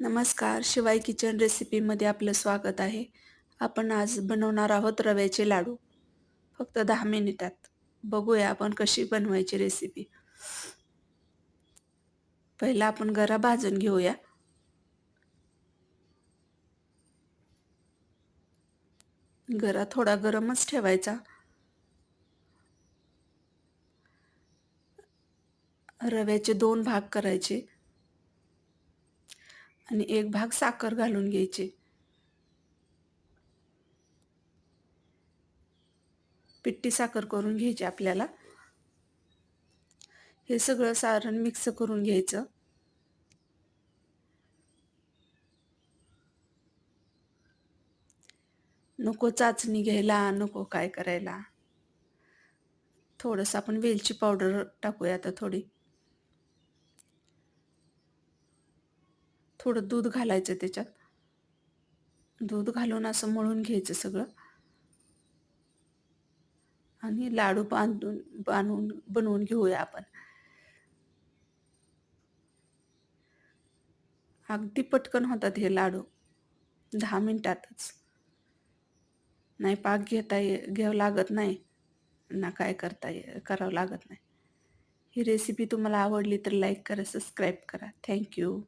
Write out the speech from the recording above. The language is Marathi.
नमस्कार शिवाय किचन रेसिपीमध्ये आपलं स्वागत आहे. आपण आज बनवणार आहोत रव्याचे लाडू. फक्त दहा मिनिटात. बघूया आपण कशी बनवायची रेसिपी. पहिला आपण गरा भाजून घेऊया. गरा थोडा गरमच ठेवायचा. रव्याचे दोन भाग करायचे. आणि एक भाग साखर घालून घ्यायचे. पिट्टी साखर करून घ्यायची आपल्याला. हे सगळं सारण मिक्स करून घ्यायचं. नको चाचणी घ्यायला नको काय करायला. थोडंसं आपण वेलची पावडर टाकूया आता थोडी. थोडं दूध घालायचं त्याच्यात. दूध घालून असं मळून घ्यायचं सगळं. आणि लाडू बांधून बांधून बनवून घेऊया आपण. अगदी पटकन होतात हे लाडू. दहा मिनटातच. नाही पाक घेता ये घ्यावं लागत नाही. ना काय करता ये करावं लागत नाही. ही रेसिपी तुम्हाला आवडली तर लाईक करा सबस्क्राईब करा. थँक्यू